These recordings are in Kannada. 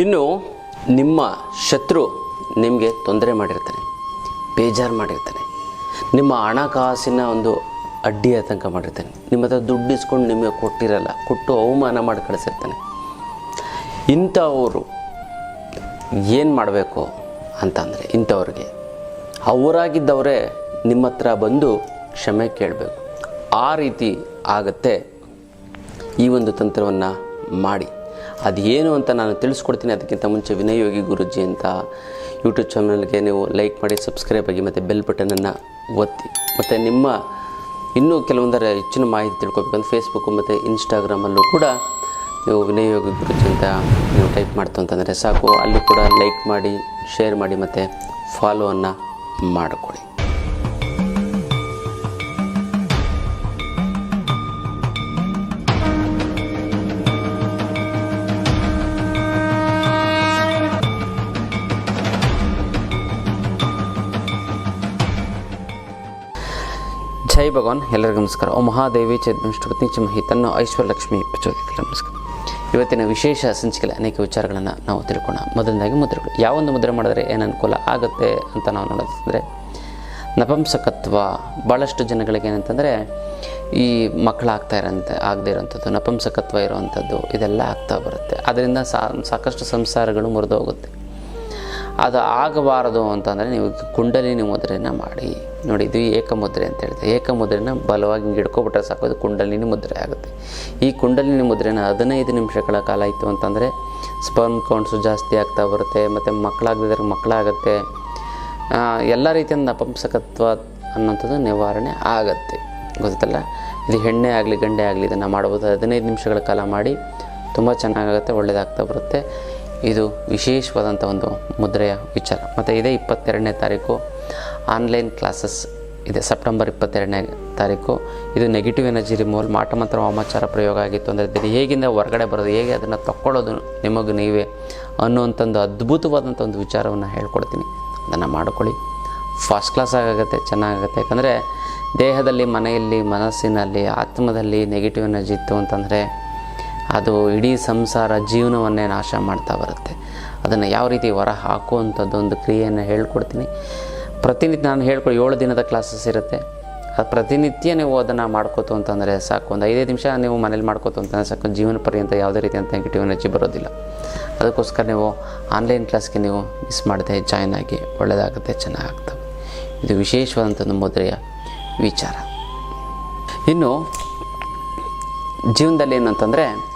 ಇನ್ನು ನಿಮ್ಮ ಶತ್ರು ನಿಮಗೆ ತೊಂದರೆ ಮಾಡಿರ್ತಾನೆ, ಬೇಜಾರು ಮಾಡಿರ್ತಾನೆ. ನಿಮ್ಮ ಹಣಕಾಸಿನ ಒಂದು ಅಡ್ಡಿ ಆತಂಕ ಮಾಡಿರ್ತಾನೆ. ನಿಮ್ಮ ಹತ್ರ ದುಡ್ಡು ಇಸ್ಕೊಂಡು ನಿಮಗೆ ಕೊಟ್ಟಿರಲ್ಲ, ಕೊಟ್ಟು ಅವಮಾನ ಮಾಡಿ ಕಳಿಸಿರ್ತಾನೆ. ಇಂಥವರು ಏನು ಮಾಡಬೇಕು ಅಂತಂದರೆ, ಇಂಥವ್ರಿಗೆ, ಅವರಾಗಿದ್ದವರೇ ನಿಮ್ಮ ಹತ್ರ ಬಂದು ಕ್ಷಮೆ ಕೇಳಬೇಕು. ಆ ರೀತಿ ಆಗತ್ತೆ ಈ ಒಂದು ತಂತ್ರವನ್ನು ಮಾಡಿ. ಅದೇನು ಅಂತ ನಾನು ತಿಳಿಸ್ಕೊಡ್ತೀನಿ. ಅದಕ್ಕಿಂತ ಮುಂಚೆ ವಿನಯೋಗಿ ಯೋಗಿ ಗುರುಜಿ ಅಂತ ಯೂಟ್ಯೂಬ್ ಚಾನಲ್ಗೆ ನೀವು ಲೈಕ್ ಮಾಡಿ, ಸಬ್ಸ್ಕ್ರೈಬ್ ಆಗಿ ಮತ್ತು ಬೆಲ್ ಬಟನನ್ನು ಒತ್ತಿ. ಮತ್ತು ನಿಮ್ಮ ಇನ್ನೂ ಕೆಲವೊಂದರ ಹೆಚ್ಚಿನ ಮಾಹಿತಿ ತಿಳ್ಕೊಬೇಕಂದ್ರೆ ಫೇಸ್ಬುಕ್ಕು ಮತ್ತು ಇನ್ಸ್ಟಾಗ್ರಾಮಲ್ಲೂ ಕೂಡ ನೀವು ವಿನಯೋಗಿ ಯೋಗಿ ಗುರುಜಿ ಅಂತ ನೀವು ಟೈಪ್ ಮಾಡ್ತು ಅಂತಂದರೆ ಸಾಕು. ಅಲ್ಲಿ ಕೂಡ ಲೈಕ್ ಮಾಡಿ, ಶೇರ್ ಮಾಡಿ ಮತ್ತು ಫಾಲೋವನ್ನು ಮಾಡಿಕೊಳ್ಳಿ. ಜೈ ಭಗವಾನ್, ಎಲ್ಲರಿಗೂ ನಮಸ್ಕಾರ. ಓ ಮಹಾದೇವಿ ಚೇತನಿಷ್ಠಪತ್ನಿ ಚಮಹಿ ತನ್ನ ಐಶ್ವರ್ಯಲಕ್ಷ್ಮಿ ಪ್ರಚೋದಿತ ನಮಸ್ಕಾರ. ಇವತ್ತಿನ ವಿಶೇಷ ಸಂಚಿಕೆಯಲ್ಲಿ ಅನೇಕ ವಿಚಾರಗಳನ್ನು ನಾವು ತಿಳ್ಕೊಳ್ಳೋಣ ಮೊದಲನೇದಾಗಿ ಮುದ್ರೆಗಳು. ಯಾವೊಂದು ಮುದ್ರೆ ಮಾಡಿದ್ರೆ ಏನು ಅನುಕೂಲ ಆಗುತ್ತೆ ಅಂತ ನಾವು ನೋಡೋದಂದರೆ, ನಪಂಸಕತ್ವ. ಭಾಳಷ್ಟು ಜನಗಳಿಗೆ ಏನಂತಂದರೆ, ಈ ಮಕ್ಕಳಾಗ್ತಾ ಇರೋಂಥ ಆಗದೇ ಇರೋವಂಥದ್ದು ನಪಂಸಕತ್ವ ಇರೋವಂಥದ್ದು ಇದೆಲ್ಲ ಆಗ್ತಾ ಬರುತ್ತೆ. ಅದರಿಂದ ಸಾಕಷ್ಟು ಸಂಸಾರಗಳು ಮುರಿದು ಹೋಗುತ್ತೆ ಅದು ಆಗಬಾರದು ಅಂತಂದರೆ ನೀವು ಕುಂಡಲಿನಿ ಮುದ್ರೆನ ಮಾಡಿ. ನೋಡಿ, ಇದು ಏಕಮುದ್ರೆ ಅಂತ ಹೇಳ್ತಾರೆ. ಏಕಮುದ್ರೆನ ಬಲವಾಗಿ ಹಿಂಗೆ ಹಿಡ್ಕೊಬಿಟ್ರೆ ಸಾಕು, ಅದು ಕುಂಡಲಿನಿ ಮುದ್ರೆ ಆಗುತ್ತೆ. ಈ ಕುಂಡಲಿನಿ ಮುದ್ರೆನ ಹದಿನೈದು ನಿಮಿಷಗಳ ಕಾಲ ಇತ್ತು ಅಂತಂದರೆ ಸ್ಪರ್ಮ್ ಕೌಂಟ್ಸು ಜಾಸ್ತಿ ಆಗ್ತಾ ಬರುತ್ತೆ, ಮತ್ತು ಮಕ್ಕಳಾಗದಿದ್ರೆ ಮಕ್ಕಳಾಗತ್ತೆ. ಎಲ್ಲ ರೀತಿಯಿಂದ ನಪಂಸಕತ್ವ ಅನ್ನೋಂಥದ್ದು ನಿವಾರಣೆ ಆಗತ್ತೆ. ಗೊತ್ತಲ್ಲ? ಇದು ಹೆಣ್ಣೆ ಆಗಲಿ, ಗಂಡೆ ಆಗಲಿ ಇದನ್ನು ಮಾಡ್ಬೋದು. ಹದಿನೈದು ನಿಮಿಷಗಳ ಕಾಲ ಮಾಡಿ, ತುಂಬ ಚೆನ್ನಾಗಾಗುತ್ತೆ ಒಳ್ಳೆಯದಾಗ್ತಾ ಬರುತ್ತೆ. ಇದು ವಿಶೇಷವಾದಂಥ ಒಂದು ಮುದ್ರೆಯ ವಿಚಾರ. ಮತ್ತು ಇದೇ ಇಪ್ಪತ್ತೆರಡನೇ ತಾರೀಕು ಆನ್ಲೈನ್ ಕ್ಲಾಸಸ್ ಇದೆ. ಸೆಪ್ಟೆಂಬರ್ ಇಪ್ಪತ್ತೆರಡನೇ ತಾರೀಕು. ಇದು ನೆಗೆಟಿವ್ ಎನರ್ಜಿ ರಿಮೂವಲ್ ಮಾಟ ಮಾತ್ರ ವಾಮಾಚಾರ ಪ್ರಯೋಗ ಆಗಿತ್ತು ಅಂದರೆ ಇದನ್ನು ಹೇಗಿಂದ ಹೊರಗಡೆ ಬರೋದು, ಹೇಗೆ ಅದನ್ನು ತಕ್ಕೊಳ್ಳೋದು ನಿಮಗೆ ನೀವೇ ಅನ್ನುವಂಥದ್ದು ಅದ್ಭುತವಾದಂಥ ಒಂದು ವಿಚಾರವನ್ನು ಹೇಳ್ಕೊಡ್ತೀನಿ. ಅದನ್ನು ಮಾಡ್ಕೊಳ್ಳಿ. ಫಸ್ಟ್ ಕ್ಲಾಸ್ ಆಗುತ್ತೆ ಚೆನ್ನಾಗುತ್ತೆ ಯಾಕಂದರೆ ದೇಹದಲ್ಲಿ, ಮನೆಯಲ್ಲಿ, ಮನಸ್ಸಿನಲ್ಲಿ, ಆತ್ಮದಲ್ಲಿ ನೆಗೆಟಿವ್ ಎನರ್ಜಿ ಇತ್ತು ಅಂತಂದರೆ ಅದು ಇಡೀ ಸಂಸಾರ ಜೀವನವನ್ನೇ ನಾಶ ಮಾಡ್ತಾ ಬರುತ್ತೆ. ಅದನ್ನು ಯಾವ ರೀತಿ ಹೊರ ಹಾಕುವಂಥದ್ದು ಒಂದು ಕ್ರಿಯೆಯನ್ನು ಹೇಳ್ಕೊಡ್ತೀನಿ. ಪ್ರತಿನಿತ್ಯ ನಾನು ಹೇಳ್ಕೊಡಿ ಏಳು ದಿನದ ಕ್ಲಾಸಸ್ ಇರುತ್ತೆ. ಅದು ಪ್ರತಿನಿತ್ಯ ನೀವು ಅದನ್ನು ಮಾಡ್ಕೋತು ಅಂತಂದರೆ ಸಾಕು. ಒಂದು ಐದೈದು ನಿಮಿಷ ನೀವು ಮನೇಲಿ ಮಾಡ್ಕೋತು ಅಂತಂದರೆ ಸಾಕು. ಜೀವನ ಪರ್ಯಂತ ಯಾವುದೇ ಅಂತ ನೆಗೆಟಿವ್ ಎನರ್ಜಿ ಬರೋದಿಲ್ಲ. ಅದಕ್ಕೋಸ್ಕರ ನೀವು ಆನ್ಲೈನ್ ಕ್ಲಾಸ್ಗೆ ನೀವು ಮಿಸ್ ಮಾಡದೆ ಜಾಯ್ನ್ ಆಗಿ ಒಳ್ಳೆಯದಾಗುತ್ತೆ, ಚೆನ್ನಾಗಾಗ್ತವೆ. ಇದು ವಿಶೇಷವಾದಂಥ ಮುದ್ರೆಯ ವಿಚಾರ. ಇನ್ನು ಜೀವನದಲ್ಲಿ ಏನಂತಂದರೆ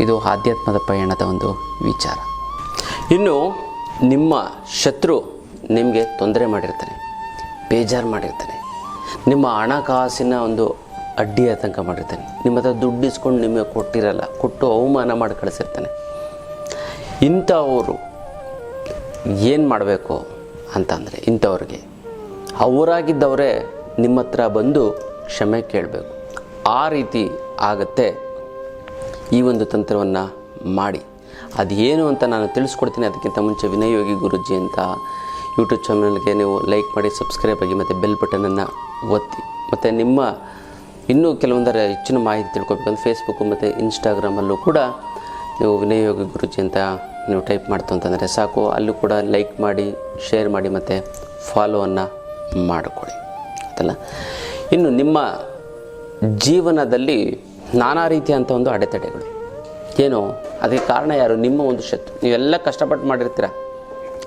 ಇದು ಆಧ್ಯಾತ್ಮದ ಪಯಣದ ಒಂದು ವಿಚಾರ. ಇನ್ನು ನಿಮ್ಮ ಶತ್ರು ನಿಮಗೆ ತೊಂದರೆ ಮಾಡಿರ್ತಾನೆ, ಬೇಜಾರು ಮಾಡಿರ್ತಾನೆ, ನಿಮ್ಮ ಹಣಕಾಸಿನ ಒಂದು ಅಡ್ಡಿ ಆತಂಕ ಮಾಡಿರ್ತಾನೆ, ನಿಮ್ಮ ಹತ್ರ ದುಡ್ಡು ಇಸ್ಕೊಂಡು ನಿಮಗೆ ಕೊಟ್ಟಿರಲ್ಲ, ಕೊಟ್ಟು ಅವಮಾನ ಮಾಡಿ ಕಳಿಸಿರ್ತಾನೆ. ಇಂಥವರು ಏನು ಮಾಡಬೇಕು ಅಂತಂದರೆ, ಇಂಥವ್ರಿಗೆ ಅವರಾಗಿದ್ದವರೇ ನಿಮ್ಮ ಹತ್ರ ಬಂದು ಕ್ಷಮೆ ಕೇಳಬೇಕು. ಆ ರೀತಿ ಆಗತ್ತೆ ಈ ಒಂದು ತಂತ್ರವನ್ನು ಮಾಡಿ. ಅದೇನು ಅಂತ ನಾನು ತಿಳಿಸ್ಕೊಡ್ತೀನಿ. ಅದಕ್ಕಿಂತ ಮುಂಚೆ ವಿನಯೋಗಿ ಯೋಗಿ ಗುರುಜಿ ಅಂತ ಯೂಟ್ಯೂಬ್ ಚಾನಲ್ಗೆ ನೀವು ಲೈಕ್ ಮಾಡಿ, ಸಬ್ಸ್ಕ್ರೈಬ್ ಆಗಿ ಮತ್ತು ಬೆಲ್ ಬಟನನ್ನು ಒತ್ತಿ. ಮತ್ತು ನಿಮ್ಮ ಇನ್ನೂ ಕೆಲವೊಂದರ ಹೆಚ್ಚಿನ ಮಾಹಿತಿ ತಿಳ್ಕೊಬೇಕಂದ್ರೆ ಫೇಸ್ಬುಕ್ಕು ಮತ್ತು ಇನ್ಸ್ಟಾಗ್ರಾಮಲ್ಲೂ ಕೂಡ ನೀವು ವಿನಯೋಗಿ ಯೋಗಿ ಗುರುಜಿ ಅಂತ ನೀವು ಟೈಪ್ ಮಾಡ್ತು ಅಂತಂದರೆ ಸಾಕು. ಅಲ್ಲೂ ಕೂಡ ಲೈಕ್ ಮಾಡಿ, ಶೇರ್ ಮಾಡಿ ಮತ್ತು ಫಾಲೋವನ್ನು ಮಾಡಿಕೊಳ್ಳಿ. ಅಂತಲ್ಲ ಇನ್ನು ನಿಮ್ಮ ಜೀವನದಲ್ಲಿ ನಾನಾ ರೀತಿಯಂಥ ಒಂದು ಅಡೆತಡೆಗಳು. ಏನು? ಅದಕ್ಕೆ ಕಾರಣ ಯಾರು? ನಿಮ್ಮ ಒಂದು ಶತ್ರು. ನೀವೆಲ್ಲ ಕಷ್ಟಪಟ್ಟು ಮಾಡಿರ್ತೀರ.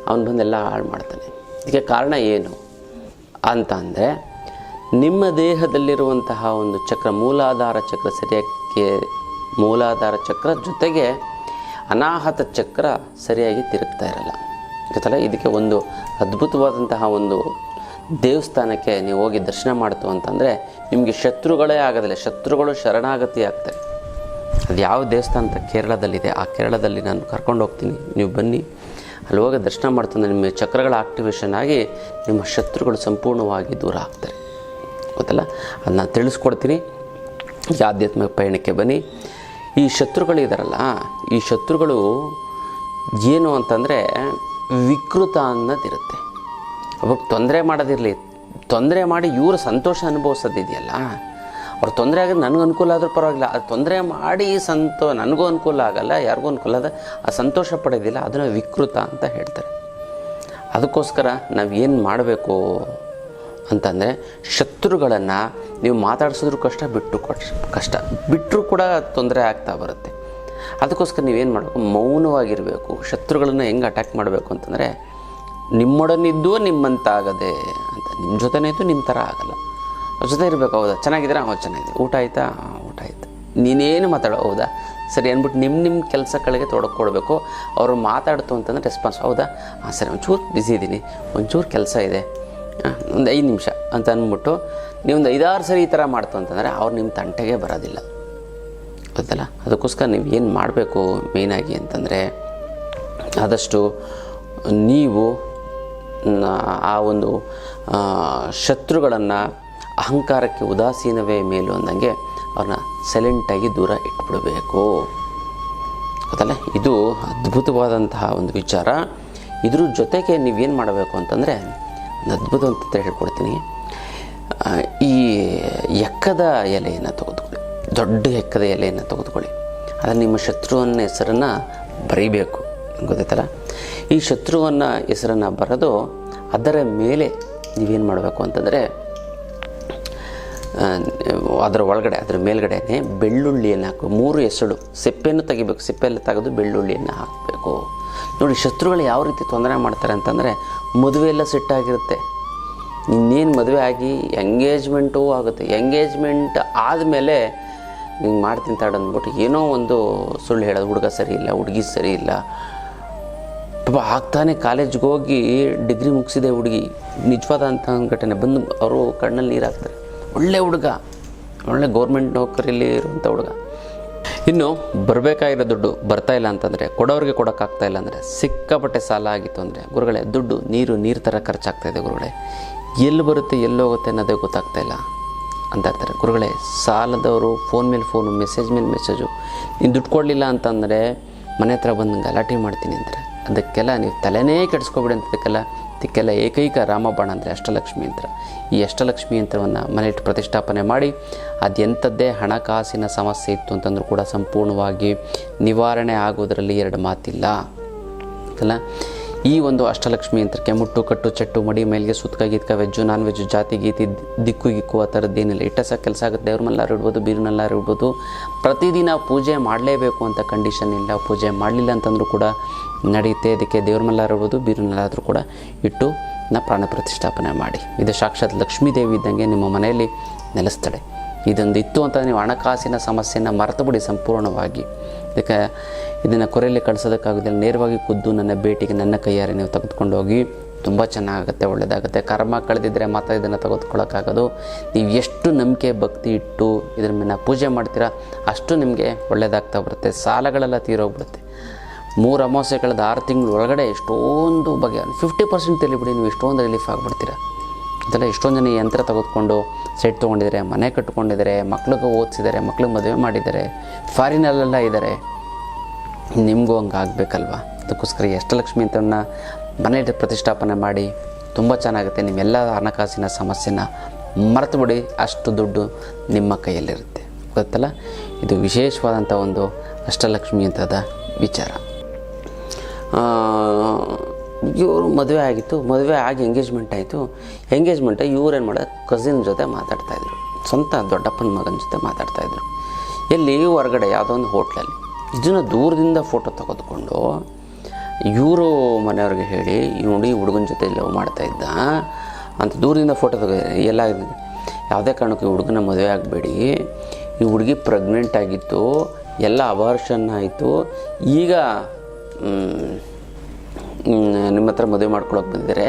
ಅವನು ಬಂದೆಲ್ಲ ಹಾಳು ಮಾಡ್ತಾನೆ. ಇದಕ್ಕೆ ಕಾರಣ ಏನು? ಅಂತ ಅಂದರೆ, ನಿಮ್ಮ ದೇಹದಲ್ಲಿರುವಂತಹ ಒಂದು ಚಕ್ರ, ಮೂಲಾಧಾರ ಚಕ್ರ, ಸರಿಯಾಗಿ ಮೂಲಾಧಾರ ಚಕ್ರ ಜೊತೆಗೆ ಅನಾಹತ ಚಕ್ರ ಸರಿಯಾಗಿ ತಿರುಗ್ತಾ ಇರಲ್ಲ. ಗೊತ್ತಲ್ಲ? ಇದಕ್ಕೆ ಒಂದು ಅದ್ಭುತವಾದಂತಹ ಒಂದು ದೇವಸ್ಥಾನಕ್ಕೆ ನೀವು ಹೋಗಿ ದರ್ಶನ ಮಾಡ್ತು ಅಂತಂದರೆ ನಿಮಗೆ ಶತ್ರುಗಳೇ ಆಗೋದಿಲ್ಲ. ಶತ್ರುಗಳು ಶರಣಾಗತಿ ಆಗ್ತಾರೆ ಅದು ಯಾವ ದೇವಸ್ಥಾನ ಅಂತ ಕೇರಳದಲ್ಲಿದೆ, ಆ ಕೇರಳದಲ್ಲಿ ನಾನು ಕರ್ಕೊಂಡು ಹೋಗ್ತೀನಿ. ನೀವು ಬನ್ನಿ. ಅಲ್ಲಿ ಹೋಗಿ ದರ್ಶನ ಮಾಡ್ತಂದರೆ ನಿಮ್ಮ ಚಕ್ರಗಳ ಆಕ್ಟಿವೇಷನ್ ಆಗಿ ನಿಮ್ಮ ಶತ್ರುಗಳು ಸಂಪೂರ್ಣವಾಗಿ ದೂರ ಆಗ್ತಾರೆ ಗೊತ್ತಲ್ಲ? ಅದನ್ನ ತಿಳಿಸ್ಕೊಡ್ತೀನಿ. ಈ ಆಧ್ಯಾತ್ಮಿಕ ಪಯಣಕ್ಕೆ ಬನ್ನಿ. ಈ ಶತ್ರುಗಳಿದಾರಲ್ಲ ಈ ಶತ್ರುಗಳು ಏನು ಅಂತಂದರೆ ವಿಕೃತ ಅನ್ನೋದಿರುತ್ತೆ. ಒಬ್ಬ ತೊಂದರೆ ಮಾಡೋದಿರಲಿ. ತೊಂದರೆ ಮಾಡಿ ಇವರು ಸಂತೋಷ ಅನುಭವಿಸೋದಿದೆಯಲ್ಲ, ಅವ್ರು ತೊಂದರೆ ಆಗೋದು ನನಗೆ ಅನುಕೂಲ ಆದರೂ ಪರವಾಗಿಲ್ಲ. ಅದು ತೊಂದರೆ ಮಾಡಿ ಸಂತೋ, ನನಗೂ ಅನುಕೂಲ ಆಗಲ್ಲ, ಯಾರಿಗೂ ಅನುಕೂಲ ಅದ ಆ ಸಂತೋಷ ಪಡೆಯೋದಿಲ್ಲ ಅದನ್ನು ವಿಕೃತ ಅಂತ ಹೇಳ್ತಾರೆ. ಅದಕ್ಕೋಸ್ಕರ ನಾವು ಏನು ಮಾಡಬೇಕು ಅಂತಂದರೆ, ಶತ್ರುಗಳನ್ನು ನೀವು ಮಾತಾಡಿಸಿದ್ರೂ ಕಷ್ಟ ಬಿಟ್ಟು ಕೊಟ್ಟು ಕಷ್ಟ ಬಿಟ್ಟರೂ ಕೂಡ ತೊಂದರೆ ಆಗ್ತಾ ಬರುತ್ತೆ. ಅದಕ್ಕೋಸ್ಕರ ನೀವೇನು ಮಾಡಬೇಕು, ಮೌನವಾಗಿರಬೇಕು. ಶತ್ರುಗಳನ್ನು ಹೆಂಗೆ ಅಟ್ಯಾಕ್ ಮಾಡಬೇಕು ಅಂತಂದರೆ ನಿಮ್ಮೊಡನಿದ್ದು ನಿಮ್ಮಂತಾಗದೆ ಅಂತ. ನಿಮ್ಮ ಜೊತೆನೇ ಇದ್ದು ನಿಮ್ಮ ಥರ ಆಗಲ್ಲ. ಅವ್ರ ಜೊತೆ ಇರಬೇಕು, ಹೌದಾ? ಚೆನ್ನಾಗಿದ್ದೀರಾ? ಹೌದು, ಚೆನ್ನಾಗಿದೆ. ಊಟ ಆಯಿತಾ? ಊಟ ಆಯಿತು. ನೀನೇನು ಮಾತಾಡೋ, ಹೌದಾ? ಸರಿ ಅಂದ್ಬಿಟ್ಟು ನಿಮ್ಮ ನಿಮ್ಮ ಕೆಲಸಗಳಿಗೆ ತೊಡಕೊಡ್ಬೇಕು ಅವರು ಮಾತಾಡ್ತು ಅಂತಂದ್ರೆ ರೆಸ್ಪಾನ್ಸ್ ಹೌದಾ? ಹಾಂ ಸರಿ, ಒಂಚೂರು ಬ್ಯುಸಿ ಇದ್ದೀನಿ ಒಂಚೂರು ಕೆಲಸ ಇದೆ. ಒಂದು ಐದು ನಿಮಿಷ ಅಂತ ಅಂದ್ಬಿಟ್ಟು ನೀವು ಒಂದು ಐದಾರು ಸರಿ ಈ ಥರ ಮಾಡ್ತು ಅಂತಂದರೆ ಅವ್ರು ನಿಮ್ಮ ತಂಟೆಗೆ ಬರೋದಿಲ್ಲ. ಗೊತ್ತಲ್ಲ? ಅದಕ್ಕೋಸ್ಕರ ನೀವು ಏನು ಮಾಡಬೇಕು ಮೇಯ್ನಾಗಿ ಅಂತಂದರೆ ಆದಷ್ಟು ನೀವು ಆ ಒಂದು ಶತ್ರುಗಳನ್ನು ಅಹಂಕಾರಕ್ಕೆ ಉದಾಸೀನವೇ ಮೇಲು ಅಂದಂಗೆ ಅವ್ರನ್ನ ಸೈಲೆಂಟಾಗಿ ದೂರ ಇಟ್ಬಿಡಬೇಕು. ಗೊತ್ತಲ್ಲ? ಇದು ಅದ್ಭುತವಾದಂತಹ ಒಂದು ವಿಚಾರ. ಇದ್ರ ಜೊತೆಗೆ ನೀವೇನು ಮಾಡಬೇಕು ಅಂತಂದರೆ, ಒಂದು ಅದ್ಭುತ ಅಂತ ಹೇಳ್ಕೊಡ್ತೀನಿ. ಈ ಎಕ್ಕದ ಎಲೆಯನ್ನು ತೆಗೆದುಕೊಳ್ಳಿ. ದೊಡ್ಡ ಎಕ್ಕದ ಎಲೆಯನ್ನು ತೆಗೆದುಕೊಳ್ಳಿ. ಅದನ್ನು ನಿಮ್ಮ ಶತ್ರುವನ್ನ ಹೆಸರನ್ನು ಬರೀಬೇಕು. ಗೊತ್ತಾಯ್ತಲ್ಲ? ಈ ಶತ್ರುವನ್ನ ಹೆಸರನ್ನು ಬರೆದು ಅದರ ಮೇಲೆ ನೀವೇನು ಮಾಡಬೇಕು ಅಂತಂದರೆ ಅದರ ಒಳಗಡೆ, ಅದರ ಮೇಲ್ಗಡೆನೆ ಬೆಳ್ಳುಳ್ಳಿಯನ್ನು ಹಾಕು ಮೂರು ಎಸಳು ಸಿಪ್ಪೆಯನ್ನು ತೆಗಿಬೇಕು. ಸಿಪ್ಪೆಯಲ್ಲಿ ತೆಗೆದು ಬೆಳ್ಳುಳ್ಳಿಯನ್ನು ಹಾಕಬೇಕು. ನೋಡಿ, ಶತ್ರುಗಳು ಯಾವ ರೀತಿ ತೊಂದರೆ ಮಾಡ್ತಾರೆ ಅಂತಂದರೆ, ಮದುವೆ ಎಲ್ಲ ಸಿಟ್ಟಾಗಿರುತ್ತೆ ಇನ್ನೇನು ಮದುವೆ ಆಗಿ ಎಂಗೇಜ್ಮೆಂಟು ಆಗುತ್ತೆ. ಎಂಗೇಜ್ಮೆಂಟ್ ಆದಮೇಲೆ ನಿಂಗೆ ಮಾಡ್ತೀನಿ ತಾಡು ಅಂದ್ಬಿಟ್ಟು ಏನೋ ಒಂದು ಸುಳ್ಳು ಹೇಳೋದು, ಹುಡುಗ ಸರಿ ಇಲ್ಲ, ಹುಡುಗಿ ಸರಿ ಇಲ್ಲ ಪಾಪ ಆಗ್ತಾನೆ ಕಾಲೇಜ್ಗೆ ಹೋಗಿ ಡಿಗ್ರಿ ಮುಗಿಸಿದೆ ಹುಡುಗಿ. ನಿಜವಾದಂಥ ಘಟನೆ. ಬಂದು ಅವರು ಕಣ್ಣಲ್ಲಿ ನೀರು ಹಾಕ್ತಾರೆ ಒಳ್ಳೆ ಹುಡುಗ. ಒಳ್ಳೆ ಗೌರ್ಮೆಂಟ್ ನೌಕರಿಯಲ್ಲಿ ಇರುವಂಥ ಹುಡುಗ. ಇನ್ನು ಬರಬೇಕಾಗಿರೋ ದುಡ್ಡು ಬರ್ತಾ ಇಲ್ಲ ಅಂತಂದರೆ, ಕೊಡೋರಿಗೆ ಕೊಡೋಕ್ಕಾಗ್ತಾ ಇಲ್ಲ ಅಂದರೆ ಸಿಕ್ಕಾಪಟ್ಟೆ ಸಾಲ ಆಗಿತ್ತು ಅಂದರೆ, ಗುರುಗಳೇ, ದುಡ್ಡು, ನೀರು ನೀರು ಥರ ಖರ್ಚಾಗ್ತಾ ಇದೆ ಗುರುಗಳೇ. ಎಲ್ಲಿ ಬರುತ್ತೆ, ಎಲ್ಲಿ ಹೋಗುತ್ತೆ ಅನ್ನೋದೇ ಗೊತ್ತಾಗ್ತಾ ಇಲ್ಲ. ಅಂತ ಇರ್ತಾರೆ ಗುರುಗಳೇ, ಸಾಲದವರು ಫೋನ್ ಮೇಲೆ ಫೋನು ಮೆಸೇಜ್ ಮೇಲೆ ಮೆಸೇಜು ನೀನು ದುಡ್ಡು ಕೊಡಲಿಲ್ಲ ಅಂತಂದರೆ ಮನೆ ಹತ್ರ ಬಂದು ಗಲಾಟೆ ಮಾಡ್ತೀನಿ ಅಂತಾರೆ ಅದಕ್ಕೆಲ್ಲ ನೀವು ತಲೆನೇ ಕೆಡಿಸ್ಕೊಬಿಡಿ ಅಂತದಕ್ಕೆಲ್ಲ ಇದಕ್ಕೆಲ್ಲ ಏಕೈಕ ರಾಮಬಾಣ ಅಂದರೆ ಅಷ್ಟಲಕ್ಷ್ಮಿ ಯಂತ್ರ ಈ ಅಷ್ಟಲಕ್ಷ್ಮಿ ಯಂತ್ರವನ್ನು ಮನೆಯಲ್ಲಿ ಪ್ರತಿಷ್ಠಾಪನೆ ಮಾಡಿ ಅದೆಂಥದ್ದೇ ಹಣಕಾಸಿನ ಸಮಸ್ಯೆ ಇತ್ತು ಅಂತಂದ್ರೂ ಕೂಡ ಸಂಪೂರ್ಣವಾಗಿ ನಿವಾರಣೆ ಆಗೋದರಲ್ಲಿ ಎರಡು ಮಾತಿಲ್ಲ. ಅಲ್ಲ? ಈ ಒಂದು ಅಷ್ಟಲಕ್ಷ್ಮಿ ಯಂತ್ರಕ್ಕೆ ಮುಟ್ಟು, ಕಟ್ಟು, ಚಟ್ಟು, ಮಡಿ, ಮೇಲ್ಗೆ ಸುತ್ಕ ಗೀತ್ಕ ವೆಜ್ಜು ನಾನ್ ವೆಜ್ ಜಾತಿ, ಗೀತಿ, ದಿಕ್ಕು, ಗಿಕ್ಕು ಆ ಥರದ್ದೇನಿಲ್ಲ ಇಟ್ಟ ಸಹ ಕೆಲಸ ಆಗುತ್ತೆ. ದೇವ್ರ ಮಲ್ಲಾರು ಇಡ್ಬೋದು ಬೀರಿನಲ್ಲಾರು ಇಡ್ಬೋದು. ಪ್ರತಿದಿನ ಪೂಜೆ ಮಾಡಲೇಬೇಕು ಅಂತ ಕಂಡೀಷನ್ ಇಲ್ಲ. ಪೂಜೆ ಮಾಡಲಿಲ್ಲ ಅಂತಂದ್ರೂ ಕೂಡ ನಡೆಯುತ್ತೆ ಅದಕ್ಕೆ ದೇವ್ರ ಮಲ್ಲಾರು ಇಡ್ಬೋದು ಬೀರಿನಲ್ಲಾದರೂ ಕೂಡ ಇಟ್ಟು ನಾ ಪ್ರಾಣ ಪ್ರತಿಷ್ಠಾಪನೆ ಮಾಡಿ. ಇದು ಸಾಕ್ಷಾತ್ ಲಕ್ಷ್ಮೀ ದೇವಿ ಇದ್ದಂಗೆ ನಿಮ್ಮ ಮನೆಯಲ್ಲಿ ನೆಲೆಸ್ತಾಳೆ. ಇದೊಂದು ಇತ್ತು ಅಂತ ನೀವು ಹಣಕಾಸಿನ ಸಮಸ್ಯೆಯನ್ನು ಮರೆತುಬಿಡಿ ಸಂಪೂರ್ಣವಾಗಿ. ಇದಕ್ಕೆ ಇದನ್ನು ಕೊರೆಯಲ್ಲಿ ಕಳಿಸೋದಕ್ಕಾಗೋದಿಲ್ಲ. ನೇರವಾಗಿ ಖುದ್ದು ನನ್ನ ಭೇಟಿಗೆ ನನ್ನ ಕೈಯಾರೆ ನೀವು ತೆಗೆದುಕೊಂಡು ಹೋಗಿ, ತುಂಬ ಚೆನ್ನಾಗುತ್ತೆ ಒಳ್ಳೆಯದಾಗುತ್ತೆ ಕರ್ಮ ಕಳೆದಿದ್ದರೆ ಮಾತ್ರ ಇದನ್ನು ತೆಗೆದುಕೊಳ್ಳೋಕ್ಕಾಗೋದು. ನೀವು ಎಷ್ಟು ನಂಬಿಕೆ, ಭಕ್ತಿ ಇಟ್ಟು ಇದ್ರ ಮೇಲೆ ಪೂಜೆ ಮಾಡ್ತೀರಾ, ಅಷ್ಟು ನಿಮಗೆ ಒಳ್ಳೆಯದಾಗ್ತಾ ಬರುತ್ತೆ. ಸಾಲಗಳೆಲ್ಲ ತೀರೋಗ್ಬಿಡುತ್ತೆ. ಮೂರು ಅಮಾವಾಸ್ಯೆ ಕಳೆದ ಆರು ತಿಂಗಳು ಒಳಗಡೆ ಎಷ್ಟೊಂದು ಬಗೆ ಫಿಫ್ಟಿ ಪರ್ಸೆಂಟ್ ತಿಳಿಬಿಡಿ ನೀವು ಎಷ್ಟೊಂದು ರಿಲೀಫ್ ಆಗಿಬಿಡ್ತೀರ. ಅದೆಲ್ಲ ಎಷ್ಟೊಂದು ಜನ ಯಂತ್ರ ತೆಗೆದುಕೊಂಡು ಸೆಟ್ ತೊಗೊಂಡಿದ್ದಾರೆ, ಮನೆ ಕಟ್ಕೊಂಡಿದ್ದಾರೆ, ಮಕ್ಳಿಗೆ ಓದಿಸಿದ್ದಾರೆ, ಮಕ್ಳಿಗೆ ಮದುವೆ ಮಾಡಿದ್ದಾರೆ ಫಾರಿನಲ್ಲೆಲ್ಲ ಇದ್ದಾರೆ. ನಿಮಗೂ ಹಂಗೆ ಆಗಬೇಕಲ್ವ? ಅದಕ್ಕೋಸ್ಕರ ಅಷ್ಟಲಕ್ಷ್ಮಿ ಅಂತವನ್ನ ಮನೆ ಪ್ರತಿಷ್ಠಾಪನೆ ಮಾಡಿ ತುಂಬ ಚೆನ್ನಾಗುತ್ತೆ. ನಿಮ್ಮೆಲ್ಲ ಹಣಕಾಸಿನ ಸಮಸ್ಯೆನ ಮರೆತು ಬಿಡಿ ಅಷ್ಟು ದುಡ್ಡು ನಿಮ್ಮ ಕೈಯಲ್ಲಿರುತ್ತೆ. ಗೊತ್ತಲ್ಲ? ಇದು ವಿಶೇಷವಾದಂಥ ಒಂದು ಅಷ್ಟಲಕ್ಷ್ಮಿ ಅಂತದ ವಿಚಾರ. ಇವರು ಮದುವೆ ಆಗಿತ್ತು, ಮದುವೆ ಆಗಿ ಎಂಗೇಜ್ಮೆಂಟ್ ಆಯಿತು. ಎಂಗೇಜ್ಮೆಂಟ್ ಏನು ಮಾಡೋದು ಕಸಿನ್ ಜೊತೆ ಮಾತಾಡ್ತಾಯಿದ್ರು ಸ್ವಂತ ದೊಡ್ಡಪ್ಪನ ಮಗನ ಜೊತೆ ಮಾತಾಡ್ತಾಯಿದ್ರು ಎಲ್ಲಿ? ಹೊರಗಡೆ ಯಾವುದೋ ಒಂದು ಹೋಟ್ಲಲ್ಲಿ ಇದನ್ನು ದೂರದಿಂದ ಫೋಟೋ ತೆಗೆದುಕೊಂಡು ಇವರು ಮನೆಯವ್ರಿಗೆ ಹೇಳಿ ನೋಡಿ ಹುಡುಗನ ಜೊತೆ ಲವ್ ಮಾಡ್ತಾ ಇದ್ದ. ಅಂತ ದೂರದಿಂದ ಫೋಟೋ ತೆಗೆ ಎಲ್ಲ ಯಾವುದೇ ಕಾರಣಕ್ಕೂ ಈ ಹುಡುಗನ ಮದುವೆ ಆಗಬೇಡಿ. ಈ ಹುಡುಗಿ ಪ್ರೆಗ್ನೆಂಟ್ ಆಗಿತ್ತು. ಎಲ್ಲ ಅಬಾರ್ಷನ್ ಆಯಿತು. ಈಗ ನಿಮ್ಮ ಹತ್ರ ಮದುವೆ ಮಾಡ್ಕೊಳಕ್ಕೆ ಬಂದಿದ್ದಾರೆ,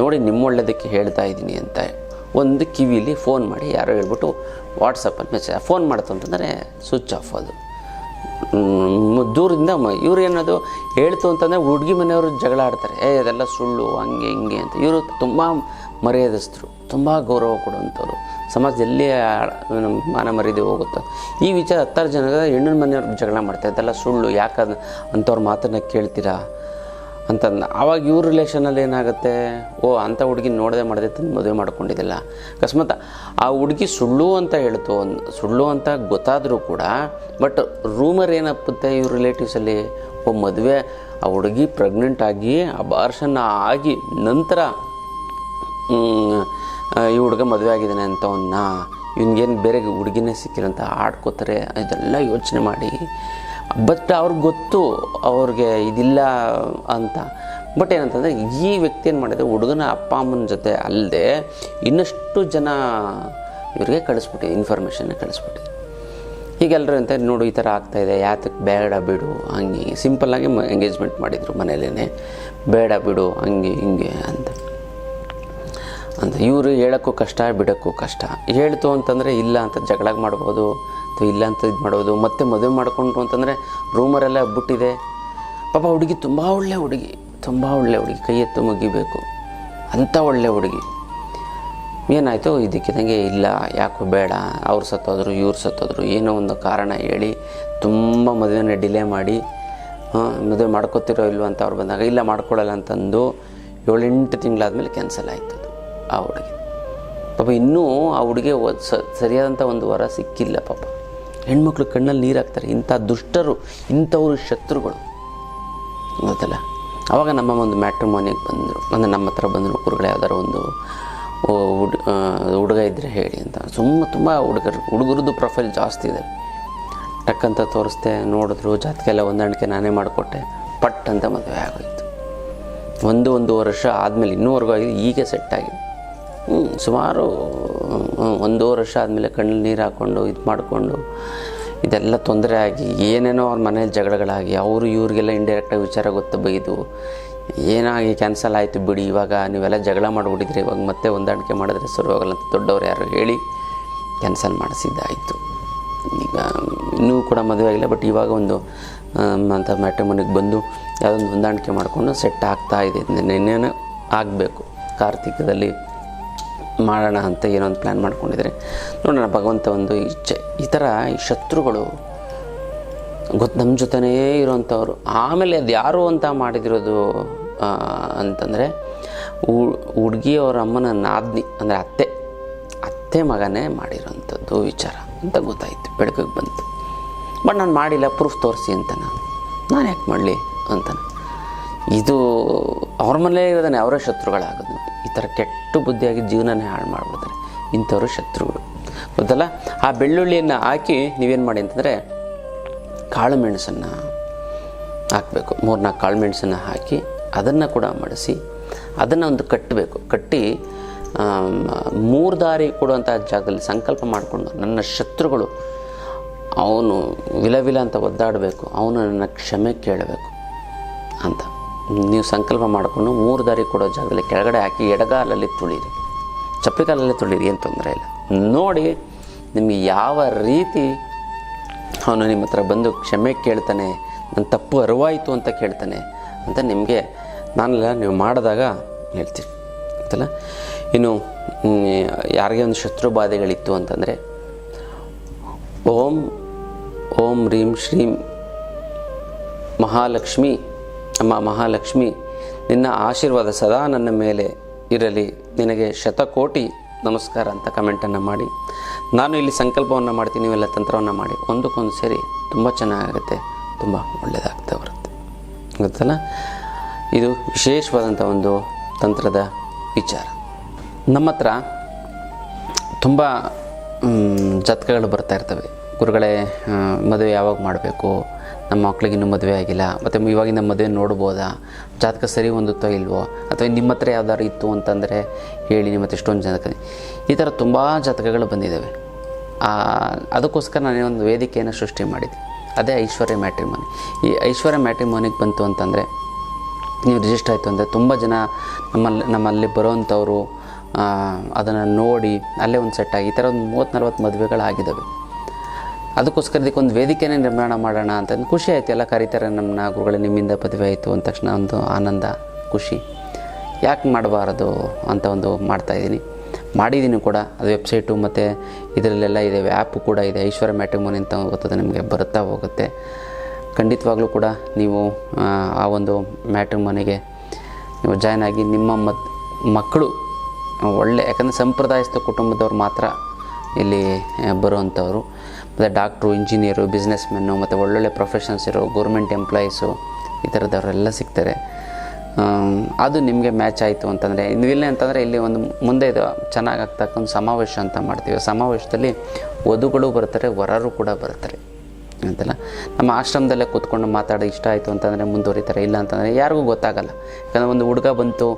ನೋಡಿ ನಿಮ್ಮ ಒಳ್ಳೇದಕ್ಕೆ ಹೇಳ್ತಾ ಇದ್ದೀನಿ ಅಂತ ಒಂದು ಕಿವಿಲಿ ಫೋನ್ ಮಾಡಿ ಯಾರೋ ಹೇಳ್ಬಿಟ್ಟು ವಾಟ್ಸಪ್ಪಲ್ಲಿ ಮೆಸೇಜ್ ಫೋನ್ ಮಾಡ್ತು ಅಂತಂದರೆ ಸ್ವಿಚ್ ಆಫ್ ಅದು. ದೂರದಿಂದ ಇವ್ರು ಏನದು ಹೇಳ್ತು ಅಂತಂದರೆ ಹುಡುಗಿ ಮನೆಯವರು ಜಗಳ ಆಡ್ತಾರೆ, ಏ ಅದೆಲ್ಲ ಸುಳ್ಳು, ಹಂಗೆ, ಹಿಂಗೆ ಅಂತ. ಇವರು ತುಂಬ ಮರ್ಯಾದಸ್ಥರು, ತುಂಬ ಗೌರವ ಕೊಡುವಂಥವ್ರು. ಸಮಾಜ ಎಲ್ಲಿ ಮಾನ ಮರ್ಯಾದೆ ಹೋಗುತ್ತೆ. ಈ ವಿಚಾರ ಹತ್ತಾರು ಜನ ಹೆಣ್ಣಿನ ಮನೆಯವ್ರಿಗೆ ಜಗಳ ಮಾಡ್ತಾರೆ ಅದೆಲ್ಲ ಸುಳ್ಳು ಯಾಕೆ ಅದು ಅಂಥವ್ರ ಮಾತನ್ನು ಕೇಳ್ತೀರಾ? ಅಂತ ಆವಾಗ ಇವ್ರ ರಿಲೇಷನಲ್ಲಿ ಏನಾಗುತ್ತೆ? ಓ ಅಂಥ ಹುಡುಗಿ ನೋಡದೆ ಮಾಡದೆ ತಂದು ಮದುವೆ ಮಾಡ್ಕೊಂಡಿದ್ದಿಲ್ಲ. ಅಕಸ್ಮಾತ್ ಆ ಹುಡುಗಿ ಸುಳ್ಳು ಅಂತ ಹೇಳ್ತು. ಒಂದು ಸುಳ್ಳು ಅಂತ ಗೊತ್ತಾದರೂ ಕೂಡ ಬಟ್ ರೂಮರ್ ಏನಪ್ಪುತ್ತೆ ಇವ್ರ ರಿಲೇಟಿವ್ಸಲ್ಲಿ ಓ, ಮದುವೆ, ಆ ಹುಡುಗಿ ಪ್ರೆಗ್ನೆಂಟ್ ಆಗಿ ಅಬಾರ್ಷನ್ ಆಗಿ ನಂತರ ಈ ಹುಡುಗ ಮದುವೆ ಆಗಿದ್ದಾನೆ ಅಂತ ಅಂತವನ್ನ ಇವನಿಗೇನು ಬೇರೆ ಹುಡುಗಿನೇ ಸಿಕ್ಕಿಲ್ಲ ಅಂತ ಆಡ್ಕೋತಾರೆ. ಇದೆಲ್ಲ ಯೋಚನೆ ಮಾಡಿ. ಬಟ್ ಅವ್ರಿಗೆ ಗೊತ್ತು ಅವ್ರಿಗೆ ಇದಿಲ್ಲ ಅಂತ. ಬಟ್ ಏನಂತಂದರೆ ಈ ವ್ಯಕ್ತಿ ಏನು ಮಾಡಿದೆ? ಹುಡುಗನ ಅಪ್ಪ ಅಮ್ಮನ ಜೊತೆ ಅಲ್ಲದೆ ಇನ್ನಷ್ಟು ಜನ ಇವ್ರಿಗೆ ಕಳಿಸ್ಬಿಟ್ಟಿದೆ ಇನ್ಫಾರ್ಮೇಷನ್ನ ಕಳಿಸ್ಬಿಟ್ಟಿದೆ ಹೀಗೆಲ್ಲರೂ ಅಂತ, ನೋಡು, ಈ ಥರ ಆಗ್ತಾಯಿದೆ ಯಾತಕ್ಕೆ ಬೇಡ ಬಿಡು, ಹಂಗೆ ಸಿಂಪಲ್ಲಾಗಿ ಎಂಗೇಜ್ಮೆಂಟ್ ಮಾಡಿದರು ಮನೇಲೇ ಬೇಡ ಬಿಡು, ಹಂಗೆ ಹಿಂಗೆ ಅಂತ. ಅಂತ. ಇವರು ಹೇಳೋಕ್ಕೂ ಕಷ್ಟ, ಬಿಡೋಕ್ಕೂ ಕಷ್ಟ. ಹೇಳ್ತು ಅಂತಂದರೆ ಇಲ್ಲ ಅಂತ ಜಗಳ ಮಾಡ್ಬೋದು, ಅಥವಾ ಇಲ್ಲ ಅಂತ ಇದು ಮಾಡೋದು ಮತ್ತೆ ಮದುವೆ ಮಾಡಿಕೊಂಡ್ರು ಅಂತಂದರೆ ರೂಮರೆಲ್ಲ ಬಿಟ್ಟಿದೆ. ಪಾಪ ಹುಡುಗಿ ತುಂಬ ಒಳ್ಳೆ ಹುಡುಗಿ, ತುಂಬ ಒಳ್ಳೆ ಹುಡುಗಿ, ಕೈ ಎತ್ತು ಮುಗಿಬೇಕು. ಅಂಥ ಒಳ್ಳೆ ಹುಡುಗಿ. ಏನಾಯಿತು? ಇದಕ್ಕಿದಂಗೆ ಇಲ್ಲ, ಯಾಕೋ ಬೇಡ, ಅವ್ರು ಸತ್ತೋದ್ರು, ಇವ್ರು ಸತ್ತೋದ್ರು, ಏನೋ ಒಂದು ಕಾರಣ ಹೇಳಿ ತುಂಬ ಮದುವೆನ ಡಿಲೇ ಮಾಡಿ ಮದುವೆ ಮಾಡ್ಕೋತಿರೋ ಇಲ್ವ ಅಂತ ಅವ್ರು ಬಂದಾಗ, ಇಲ್ಲ ಮಾಡ್ಕೊಳ್ಳಲ್ಲ ಅಂತಂದು ಏಳೆಂಟು ತಿಂಗಳಾದಮೇಲೆ ಕ್ಯಾನ್ಸಲ್ ಆಯಿತು ಆ ಹುಡುಗಿ. ಪಾಪ ಇನ್ನೂ ಆ ಹುಡುಗಿ ಸರಿಯಾದಂಥ ಒಂದು ವರ ಸಿಕ್ಕಿಲ್ಲ ಪಾಪ. ಹೆಣ್ಮಕ್ಳು ಕಣ್ಣಲ್ಲಿ ನೀರು ಹಾಕ್ತಾರೆ ಇಂಥ ದುಷ್ಟರು, ಇಂಥವ್ರು ಶತ್ರುಗಳು. ಗೊತ್ತಲ್ಲ? ಆವಾಗ ನಮ್ಮ ಒಂದು ಮ್ಯಾಟ್ರಿಮೋನಿಗೆ ಬಂದರು. ಅಂದರೆ ನಮ್ಮ ಹತ್ರ ಬಂದರು ಕುರುಗಳು. ಯಾವ್ದಾರು ಒಂದು ಹುಡ್ ಹುಡುಗ ಇದ್ದರೆ ಹೇಳಿ ಅಂತ. ಸುಮ್ಮ ತುಂಬ ಹುಡುಗರು, ಹುಡುಗರದ್ದು ಪ್ರೊಫೈಲ್ ಜಾಸ್ತಿ ಇದೆ. ಟಕ್ಕಂತ ತೋರಿಸ್ದೆ, ನೋಡಿದ್ರು ಜಾತಕ ಎಲ್ಲ ಹೊಂದಾಣಿಕೆ ನಾನೇ ಮಾಡಿಕೊಟ್ಟೆ. ಪಟ್ ಅಂತ ಮದುವೆ ಆಗೋಯ್ತು. ಒಂದು ಒಂದು ವರ್ಷ ಆದಮೇಲೆ ಇನ್ನೂವರೆಗೂ ಆಗಿದೆ, ಈಗ ಸೆಟ್ ಆಗಿದೆ. ಸುಮಾರು ಒಂದೂ ಒಂದೂವರೆ ವರ್ಷ ಆದಮೇಲೆ ಕಣ್ಣಲ್ಲಿ ನೀರು ಹಾಕ್ಕೊಂಡು ಇದು ಮಾಡಿಕೊಂಡು ಇದೆಲ್ಲ ತೊಂದರೆ ಆಗಿ ಏನೇನೋ ಅವ್ರ ಮನೇಲಿ ಜಗಳಗಳಾಗಿ ಅವರು ಇವ್ರಿಗೆಲ್ಲ ಇಂಡೈರೆಕ್ಟಾಗಿ ವಿಚಾರ ಗೊತ್ತು ಬೈದು ಏನಾಗಿ ಕ್ಯಾನ್ಸಲ್ ಆಯಿತು ಬಿಡಿ, ಇವಾಗ ನೀವೆಲ್ಲ ಜಗಳ ಮಾಡಿಬಿಟ್ಟಿದ್ರಿ, ಇವಾಗ ಮತ್ತೆ ಹೊಂದಾಣಿಕೆ ಮಾಡಿದ್ರೆ ಸರಿ ಹೋಗಲ್ಲ ಅಂತ ದೊಡ್ಡವ್ರು ಯಾರು ಹೇಳಿ ಕ್ಯಾನ್ಸಲ್ ಮಾಡಿಸಿದ್ದಾಯಿತು. ಈಗ ಇನ್ನೂ ಕೂಡ ಮದುವೆ ಆಗಿಲ್ಲ ಬಟ್ ಇವಾಗ ಒಂದು ಅಂತ ಮ್ಯಾಟ್ರಿಮೋನಿಗೆ ಬಂದು ಯಾವುದೊಂದು ಹೊಂದಾಣಿಕೆ ಮಾಡಿಕೊಂಡು ಸೆಟ್ ಆಗ್ತಾ ಇದೆ. ಇನ್ನೇನು ಆಗಬೇಕು. ಕಾರ್ತಿಕದಲ್ಲಿ ಮಾಡೋಣ ಅಂತ ಏನೋ ಒಂದು ಪ್ಲ್ಯಾನ್ ಮಾಡ್ಕೊಂಡಿದ್ದಾರೆ ನೋಡೋಣ, ಭಗವಂತ ಒಂದು ಇಚ್ಛೆ ಈ ಥರ ಈ ಶತ್ರುಗಳು ಗೊತ್ತು ನಮ್ಮ ಜೊತೆನೇ ಇರೋವಂಥವ್ರು ಆಮೇಲೆ ಅದು ಯಾರು ಅಂತ ಮಾಡಿದಿರೋದು ಅಂತಂದರೆ ಹುಡುಗಿ ಅವ್ರ ಅಮ್ಮನ ನಾದ್ನಿ, ಅಂದರೆ ಅತ್ತೆ. ಅತ್ತೆ ಮಗನೇ ಮಾಡಿರೋಂಥದ್ದು ವಿಚಾರ ಅಂತ ಗೊತ್ತಾಯಿತು, ಬೆಳಕಿಗೆ ಬಂತು. ಬಟ್ ನಾನು ಮಾಡಿಲ್ಲ, ಪ್ರೂಫ್ ತೋರಿಸಿ ಅಂತ ನಾನು. ನಾನು ಯಾಕೆ ಮಾಡಲಿ ಅಂತ ಇದು ಅವ್ರ ಮನೇಲೇ ಇರೋದನ್ನೇ ಅವರೇ ಶತ್ರುಗಳಾಗೋದು. ಈ ಥರ ಕೆಟ್ಟು ಬುದ್ಧಿಯಾಗಿ ಜೀವನನೇ ಹಾಳು ಮಾಡಿಬಿಡ್ತಾರೆ. ಇಂಥವರು ಶತ್ರುಗಳು. ಗೊತ್ತಲ್ಲ? ಆ ಬೆಳ್ಳುಳ್ಳಿಯನ್ನು ಹಾಕಿ ನೀವೇನು ಮಾಡಿ ಅಂತಂದರೆ ಕಾಳು ಮೆಣಸನ್ನು ಹಾಕಬೇಕು. ಮೂರ್ನಾಲ್ಕು ಕಾಳು ಮೆಣಸನ್ನು ಹಾಕಿ ಅದನ್ನು ಕೂಡ ಮಡಿಸಿ ಅದನ್ನು ಒಂದು ಕಟ್ಟಬೇಕು ಕಟ್ಟಿ ಮೂರು ದಾರಿ ಕೊಡುವಂಥ ಜಾಗದಲ್ಲಿ ಸಂಕಲ್ಪ ಮಾಡಿಕೊಂಡು ನನ್ನ ಶತ್ರುಗಳು ಅವನು ವಿಲವಿಲ ವಿಲ ಅಂತ ಒದ್ದಾಡಬೇಕು. ಅವನು ನನ್ನ ಕ್ಷಮೆ ಕೇಳಬೇಕು ಅಂತ. ನೀವು ಸಂಕಲ್ಪ ಮಾಡಿಕೊಂಡು ಮೂರು ದಾರಿ ಕೊಡೋ ಜಾಗದಲ್ಲಿ ಕೆಳಗಡೆ ಹಾಕಿ ಎಡಗಾಲಲ್ಲಿ ತುಳಿರಿ ಚಪ್ಪಿಕಾಲಲ್ಲಿ ತುಳಿರಿ ಏನು ತೊಂದರೆ ಇಲ್ಲ. ನೋಡಿ, ನಿಮಗೆ ಯಾವ ರೀತಿ ಅವನು ನಿಮ್ಮ ಹತ್ರ ಬಂದು ಕ್ಷಮೆ ಕೇಳ್ತಾನೆ, ನನ್ನ ತಪ್ಪು ಅರಿವಾಯಿತು ಅಂತ ಕೇಳ್ತಾನೆ ಅಂತ ನಿಮಗೆ ನಾನೆಲ್ಲ ನೀವು ಮಾಡಿದಾಗ ಹೇಳ್ತೀನಿ. ಅಂತಲ್ಲ ಇನ್ನು ಯಾರಿಗೆ ಒಂದು ಶತ್ರು ಬಾಧೆಗಳಿತ್ತು ಅಂತಂದರೆ, ಓಂ ಓಂ, ರೀಂ, ಶ್ರೀಂ, ಮಹಾಲಕ್ಷ್ಮಿ ಅಮ್ಮ ಮಹಾಲಕ್ಷ್ಮಿ, ನಿನ್ನ ಆಶೀರ್ವಾದ ಸದಾ ನನ್ನ ಮೇಲೆ ಇರಲಿ. ನಿನಗೆ ಶತಕೋಟಿ ನಮಸ್ಕಾರ ಅಂತ ಕಮೆಂಟನ್ನು ಮಾಡಿ. ನಾನು ಇಲ್ಲಿ ಸಂಕಲ್ಪವನ್ನು ಮಾಡ್ತೀನಿ, ನೀವೆಲ್ಲ ತಂತ್ರವನ್ನು ಮಾಡಿ. ಒಂದಕ್ಕೊಂದು ಸೇರಿ ತುಂಬ ಚೆನ್ನಾಗುತ್ತೆ ತುಂಬ ಒಳ್ಳೆಯದಾಗ್ತಾ ಬರುತ್ತೆ. ಗೊತ್ತಲ್ಲ? ಇದು ವಿಶೇಷವಾದಂಥ ಒಂದು ತಂತ್ರದ ವಿಚಾರ. ನಮ್ಮ ಹತ್ರ ತುಂಬ ಜತ್ಕಗಳು ಬರ್ತಾ ಇರ್ತವೆ. ಗುರುಗಳೇ ಮದುವೆ ಯಾವಾಗ ಮಾಡಬೇಕು? ನಮ್ಮ ಮಕ್ಳಿಗೆ ಇನ್ನೂ ಮದುವೆ ಆಗಿಲ್ಲ. ಮತ್ತು ಇವಾಗಿಂದ ಮದುವೆ ನೋಡ್ಬೋದಾ? ಜಾತಕ ಸರಿ ಹೊಂದುತ್ತೋ ಇಲ್ವೋ? ಅಥವಾ ನಿಮ್ಮ ಹತ್ರ ಯಾವ್ದಾದ್ರು ಇತ್ತು ಅಂತಂದರೆ ಹೇಳಿ ನಿಮ್ಮ ಹತ್ರ ಎಷ್ಟೊಂದು ಜಾತಕ ಈ ಥರ ತುಂಬ ಜಾತಕಗಳು ಬಂದಿದ್ದಾವೆ ಅದಕ್ಕೋಸ್ಕರ ನಾನೇ ಒಂದು ವೇದಿಕೆಯನ್ನು ಸೃಷ್ಟಿ ಮಾಡಿದ್ದೆ. ಅದೇ ಐಶ್ವರ್ಯ ಮ್ಯಾಟ್ರಿಮೋನಿ. ಈ ಐಶ್ವರ್ಯ ಮ್ಯಾಟ್ರಿಮೋನಿಗೆ ಬಂತು ಅಂತಂದರೆ ನೀವು ರಿಜಿಸ್ಟರ್ ಆಯಿತು ಅಂದರೆ ತುಂಬ ಜನ ನಮ್ಮಲ್ಲಿ ನಮ್ಮಲ್ಲಿ ಬರೋವಂಥವ್ರು ಅದನ್ನು ನೋಡಿ ಅಲ್ಲೇ ಒಂದು ಸೆಟ್ ಆಗಿ ಈ ಥರ ಒಂದು ಮೂವತ್ತು ನಲ್ವತ್ತು ಮದುವೆಗಳಾಗಿದ್ದಾವೆ ಅದಕ್ಕೋಸ್ಕರ ಇದಕ್ಕೊಂದು ವೇದಿಕೆನೇ ನಿರ್ಮಾಣ ಮಾಡೋಣ ಅಂತ ಖುಷಿ ಆಯಿತು. ಎಲ್ಲ ಕರೀತಾರೆ ನಮ್ಮನ್ನ ಗುರುಗಳೇ ನಿಮ್ಮಿಂದ ಪದವಿ ಆಯಿತು ಅಂದ ತಕ್ಷಣ ಒಂದು ಆನಂದ ಖುಷಿ. ಯಾಕೆ ಮಾಡಬಾರದು ಅಂತ ಒಂದು ಮಾಡ್ತಾಯಿದ್ದೀನಿ ಮಾಡಿದ್ದೀನಿ ಕೂಡ. ಅದು ವೆಬ್ಸೈಟು ಮತ್ತು ಇದರಲ್ಲೆಲ್ಲ ಇದೆ. ಆ್ಯಪು ಕೂಡ ಇದೆ. ಐಶ್ವರ್ಯ ಮ್ಯಾಟ್ರಿಮೋನಿ ಅಂತ ಗೊತ್ತದೆ ನಿಮಗೆ? ಬರುತ್ತಾ ಹೋಗುತ್ತೆ. ಖಂಡಿತವಾಗ್ಲೂ ಕೂಡ ನೀವು ಆ, ಒಂದು ಮ್ಯಾಟ್ರಿಮೋನಿಗೆ ನೀವು ಜಾಯ್ನ್ ಆಗಿ ನಿಮ್ಮ ಮಕ್ಕಳು ಒಳ್ಳೆ ಯಾಕಂದರೆ ಸಂಪ್ರದಾಯಸ್ಥ ಕುಟುಂಬದವ್ರು ಮಾತ್ರ ಇಲ್ಲಿ ಬರುವಂಥವ್ರು. ಮತ್ತು ಡಾಕ್ಟ್ರು, ಇಂಜಿನಿಯರು ಬಿಸ್ನೆಸ್ ಮೆನ್ನು ಮತ್ತು ಒಳ್ಳೊಳ್ಳೆ ಪ್ರೊಫೆಷನ್ಸ್ ಇರೋ ಗೌರ್ಮೆಂಟ್ ಎಂಪ್ಲಾಯೀಸು ಈ ಥರದವರೆಲ್ಲ ಸಿಗ್ತಾರೆ. ಅದು ನಿಮಗೆ ಮ್ಯಾಚ್ ಆಯಿತು ಅಂತಂದರೆ ಇಲ್ಲಿ ಅಂತಂದರೆ ಇಲ್ಲಿ ಒಂದು ಮುಂದೆ ಇದು ಚೆನ್ನಾಗಿ ಆಗ್ತಕ್ಕಂಥ ಸಮಾವೇಶ ಅಂತ ಮಾಡ್ತೀವಿ. ಸಮಾವೇಶದಲ್ಲಿ ವಧುಗಳು ಬರ್ತಾರೆ, ವರರು ಕೂಡ ಬರ್ತಾರೆ. ಅಂತಲ್ಲ? ನಮ್ಮ ಆಶ್ರಮದಲ್ಲೇ ಕೂತ್ಕೊಂಡು ಮಾತಾಡೋ ಇಷ್ಟ ಆಯಿತು ಅಂತಂದರೆ ಮುಂದುವರಿತಾರೆ. ಇಲ್ಲ ಅಂತಂದರೆ ಯಾರಿಗೂ ಗೊತ್ತಾಗಲ್ಲ. ಯಾಕಂದರೆ ಒಂದು ಹುಡುಗ ಬಂತು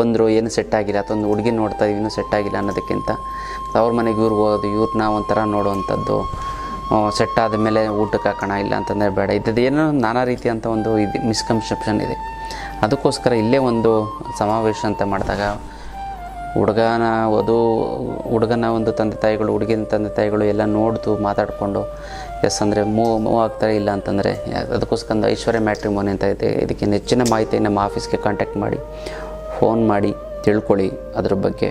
ಬಂದರು, ಏನು ಸೆಟ್ ಆಗಿಲ್ಲ, ಅಥವಾ ಒಂದು ಹುಡುಗಿ ನೋಡ್ತಾ ಇನ್ನೂ ಸೆಟ್ ಆಗಿಲ್ಲ ಅನ್ನೋದಕ್ಕಿಂತ ಅವ್ರ ಮನೆಗೆ ಇವ್ರಿಗೆ ಹೋಗೋದು ಇವ್ರನ್ನ ಒಂಥರ ನೋಡುವಂಥದ್ದು. ಸೆಟ್ ಆದ ಮೇಲೆ ಊಟಕ್ಕೆ ಹಾಕೋಣ, ಇಲ್ಲ ಅಂತಂದರೆ ಬೇಡ. ಇದ್ದದ್ದು ಏನೋ ನಾನಾ ರೀತಿಯಂಥ ಒಂದು ಇದು ಮಿಸ್ಕನ್ಸೆಪ್ಷನ್ ಇದೆ. ಅದಕ್ಕೋಸ್ಕರ ಇಲ್ಲೇ ಒಂದು ಸಮಾವೇಶ ಅಂತ ಮಾಡಿದಾಗ ಹುಡುಗನ ವಧು, ಹುಡುಗನ ಒಂದು ತಂದೆ ತಾಯಿಗಳು, ಹುಡುಗಿನ ತಂದೆ ತಾಯಿಗಳು ಎಲ್ಲ ನೋಡ್ತು ಮಾತಾಡಿಕೊಂಡು, ಎಸ್ ಅಂದರೆ ಮೂವ್ ಮೂವ್ ಆಗ್ತಾರೆ, ಇಲ್ಲ ಅಂತಂದರೆ, ಅದಕ್ಕೋಸ್ಕರ ಒಂದು ಐಶ್ವರ್ಯ ಮ್ಯಾಟ್ರಿಮೋನಿ ಅಂತ ಇದೆ. ಇದಕ್ಕೆ ಹೆಚ್ಚಿನ ಮಾಹಿತಿ ನಮ್ಮ ಆಫೀಸ್ಗೆ ಕಾಂಟ್ಯಾಕ್ಟ್ ಮಾಡಿ ಫೋನ್ ಮಾಡಿ, ತಿಳ್ಕೊಳ್ಳಿ ಅದ್ರ ಬಗ್ಗೆ.